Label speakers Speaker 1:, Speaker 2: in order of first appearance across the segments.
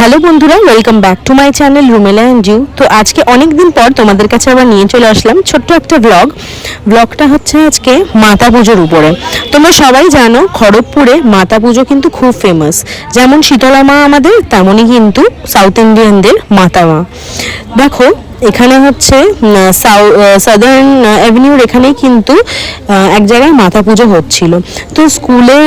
Speaker 1: Hello বন্ধুরা welcome back to my channel Rumela and you তো আজকে অনেক দিন পর তোমাদের কাছে আবার নিয়ে চলে আসলাম ছোট্ট একটা ব্লগ ব্লগটা হচ্ছে আজকে মাতা পুজোর উপরে। তোমরা সবাই জানো, খড়গপুরে মাতা পুজো কিন্তু খুব ফেমাস যেমন শীতলা মা আমাদের, তেমনই কিন্তু সাউথ ইন্ডিয়ানদের মাতা মা। দেখো এখানে হচ্ছে সাদার্ন অ্যাভিনিউর এখানেই কিন্তু এক জায়গায় মাথা পুজো হচ্ছিল। তো স্কুলের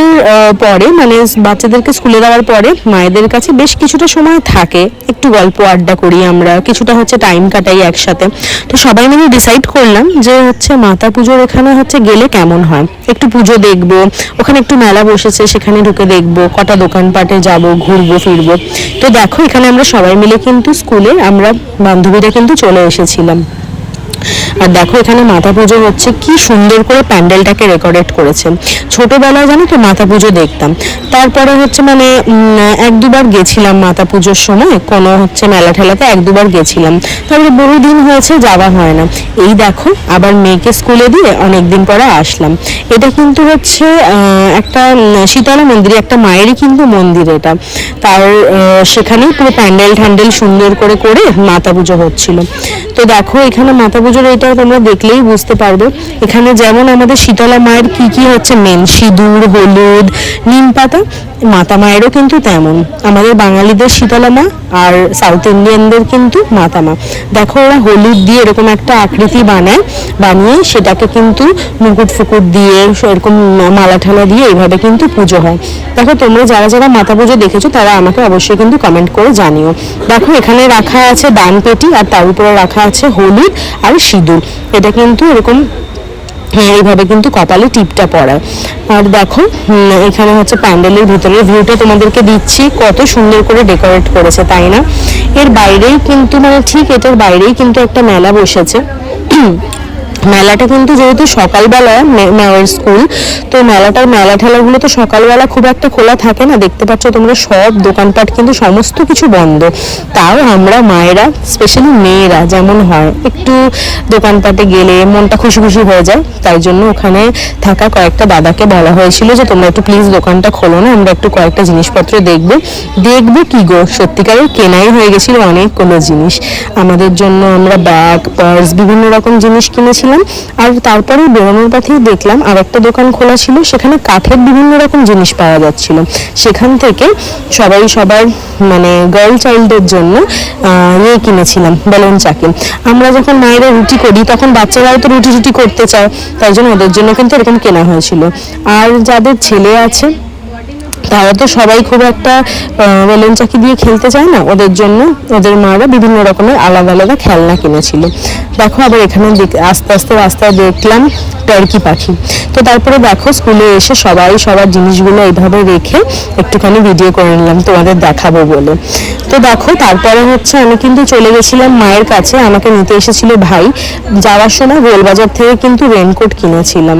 Speaker 1: পরে মানে বাচ্চাদেরকে স্কুলে দেওয়ার পরে মায়েদের কাছে বেশ কিছুটা সময় থাকে। একটু গল্প আড্ডা করি আমরা, কিছুটা হচ্ছে টাইম কাটাই একসাথে। তো সবাই মিলে ডিসাইড করলাম যে হচ্ছে মাতা পুজোর এখানে হচ্ছে গেলে কেমন হয়। একটু পুজো দেখব, ওখানে একটু মেলা বসেছে, সেখানে ঢুকে দেখব, কটা দোকানপাটে যাব, ঘুরবো, ফিরবো। তো দেখো, এখানে আমরা সবাই মিলে কিন্তু স্কুলে, আমরা বান্ধবীরা কিন্তু চলে এসেছিলাম আর দেখো এখানে মাথা পুজো হচ্ছে, কি সুন্দর করে প্যান্ডেলটাকে রেকর্ডেড করেছে। ছোটবেলায় জানো তো মাথা পুজো দেখতাম। তারপরে হচ্ছে মানে এক দুবার গেছিলাম মাথা পুজোর সময়, কোনো হচ্ছে মেলা ঠেলাতে এক দুবার গেছিলাম। তারপরে বহুদিন হয়েছে, যাওয়া হয় না। এই দেখো, আবার মেয়েকে স্কুলে দিয়ে অনেকদিন পরে আসলাম। এটা কিন্তু হচ্ছে একটা শীতলা মন্দির, একটা মায়েরই কিন্তু মন্দির এটা। তার সেখানেই পুরো প্যান্ডেল ট্যান্ডেল সুন্দর করে করে মাতা পুজো হচ্ছিল। তো দেখো, এখানে মাতা পুজোর এটা তোমরা দেখলেই বুঝতে পারবে। এখানে যেমন আমাদের শীতলা মায়ের কি কি হচ্ছে, মেন সিঁদুর, হলুদ, নিম পাতা, মাতা মায়েরও কিন্তু তেমন। আমাদের বাঙালিদের শীতলা মা আর সাউথ ইন্ডিয়ানদের কিন্তু মাতা মা। দেখো, ওরা হলুদ দিয়ে এরকম একটা আকৃতি বানায়, বানিয়ে সেটাকে কিন্তু মুকুট ফুকুট দিয়ে এরকম মালা ঠালা দিয়ে এইভাবে কিন্তু পুজো হয়। দেখো, তোমরা যারা যারা মাতা পুজো দেখেছ, তারা আমাকে অবশ্যই কিন্তু কমেন্ট করে জানিও। দেখো, এখানে রাখা আছে দান পেটি আর তার উপরে রাখা আছে হলুদ আর সিঁদুর। এটা কিন্তু এরকম হ্যাঁ এইভাবে কিন্তু কপালে টিপটা পড়ায়। আর দেখো এখানে হচ্ছে প্যান্ডেলের ভিতরের ভিউটা তোমাদেরকে দিচ্ছি। কত সুন্দর করে ডেকোরেট করেছে, তাই না? এর বাইরেই কিন্তু মানে ঠিক এটার বাইরেই কিন্তু একটা মেলা বসেছে। মেলাটা কিন্তু যেহেতু সকালবেলা মেয়ের স্কুল তো মেলাটার মেলা ঠেলাগুলো তো সকালবেলা খুব একটা খোলা থাকে না। দেখতে পাচ্ছ তোমরা সব দোকানপাট কিন্তু সমস্ত কিছু বন্ধ। তাও আমরা মায়েরা স্পেশালি মেয়েরা যেমন হয়, একটু দোকানপাটে গেলে মনটা খুশি খুশি হয়ে যায়। তাই জন্য ওখানে থাকা কয়েকটা দাদাকে বলা হয়েছিল যে, তোমরা একটু প্লিজ দোকানটা খোলো না, আমরা একটু কয়েকটা জিনিসপত্র দেখব। দেখব কি গো? সত্যিকারের কেনাই হয়ে গেছিল অনেকগুলো জিনিস। আমাদের জন্য আমরা ব্যাগ পার্স বিভিন্ন রকম জিনিস কিনেছিলাম। আর তারপরে বেরোনোর পথেই দেখলাম আর একটা দোকান খোলা ছিল, সেখানে কাঠের বিভিন্ন রকম জিনিস পাওয়া যাচ্ছিল। সেখান থেকে সবাই সবার মানে গার্ল চাইল্ডের জন্য ইয়ে কিনেছিলাম বেলুন চাকি আমরা যখন মায়েরা রুটি করি, তখন বাচ্চারাও তো রুটি রুটি করতে চায়, তাই জন্য ওদের জন্য কিন্তু এরকম কেনা হয়েছিল। আর যাদের ছেলে আছে তারা তো সবাই খুব একটা বেলুন চাকি দিয়ে খেলতে চায় না ওদের জন্য। ওদের মারা বিভিন্ন রকমের আলাদা আলাদা খেলনা কিনেছিল। দেখো আবার এখানে আস্তে আস্তে রাস্তায় দেখলাম টার্কি পাখি। তো তারপরে দেখো স্কুলে এসে সবাই সবার জিনিসগুলো এইভাবে রেখে একটুখানি ভিডিও করে নিলাম, তোমাদের দেখাবো বলে। তো দেখো তারপরে হচ্ছে আমি কিন্তু চলে গেছিলাম মায়ের কাছে, আমাকে নিতে এসেছিল ভাই। যাওয়ার সময় গোলবাজার থেকে কিন্তু রেনকোট কিনেছিলাম।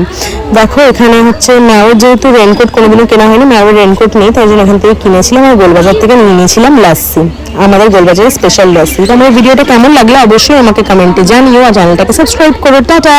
Speaker 1: দেখো এখানে হচ্ছে ম্যাওয়ের যেহেতু রেনকোট কোনোদিনও কেনা হয়নি ম্যাওয়ের রেনকোট নেই, তাই জন্য এখান থেকে কিনেছিলাম আর গোলবাজার থেকে নিয়ে নিয়েছিলাম লাস্সি আমাদের গোলবাজারের স্পেশাল লাস্সি তো আমার ভিডিওটা কেমন লাগল অবশ্যই আমাকে কমেন্টে জানিও আর চ্যানেলটাকে সাবস্ক্রাইব করো। টাটা!